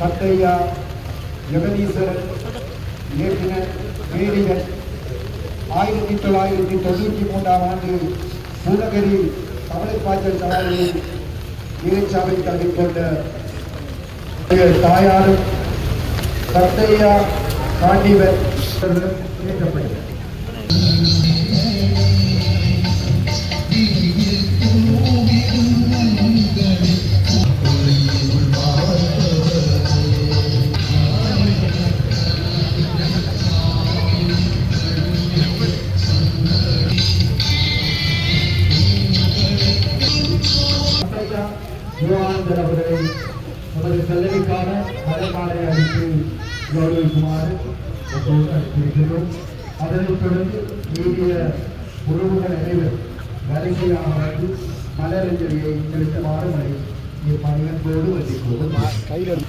கத்தையா ஜெகதீஸ்வரன் இயக்குனர் மேடிகன் ஆயிரத்தி தொள்ளாயிரத்தி தொண்ணூற்றி மூன்றாம் ஆண்டு பூநகரி பூனகரி தமிழ்ப்பாய்ச்சல் சவாலில் இறைச்சாவை கல்வி கொண்ட தாயாரும் தத்தையா காண்டிவர் இணைக்கப்படுகிறார். கத்தையா யுவானந்தர் அவர்களை நமது கல்லறைக்கான மரமாலை அளித்து கௌரவிக்குமாறு அனுப்பியிருக்கிறோம் அதனைத் தொடர்ந்து மீதிய உறவுகள் அனைவரும் வரிசையாக வந்து மலரஞ்சலியை செலுத்துமாறு மனை பணியன்போடு வந்திருக்கிறோம் கையில்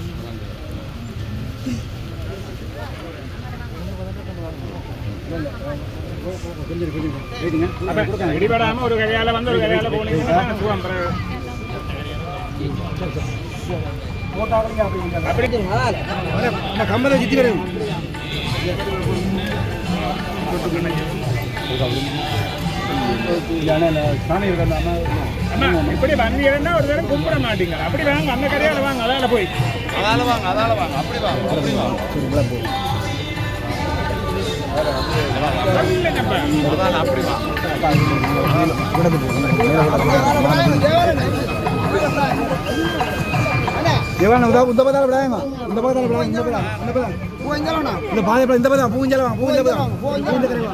இடிபடாம ஒரு கதையால வந்து ஒரு கதையால போனீங்கன்னா சுகம். பிறகு. சுத்தி வரும் இப்படி வந்தீங்கன்னா ஒரு தடவை கும்பிட மாட்டீங்க அப்படி வாங்க அந்த கரையால வாங்க அதால போய் அதால வாங்க அதால வாங்க அப்படி வாங்க அப்படி வாங்க சொல்லுங்கப்பா அதால அப்படி வாங்க தேவான உதா இந்த பதால விடாயமா இந்த பதால விடா இந்த பதா இந்த பதா இந்த பாதை இந்த பதா பூஞ்சலவா பூஞ்சலவா பூஞ்சலவா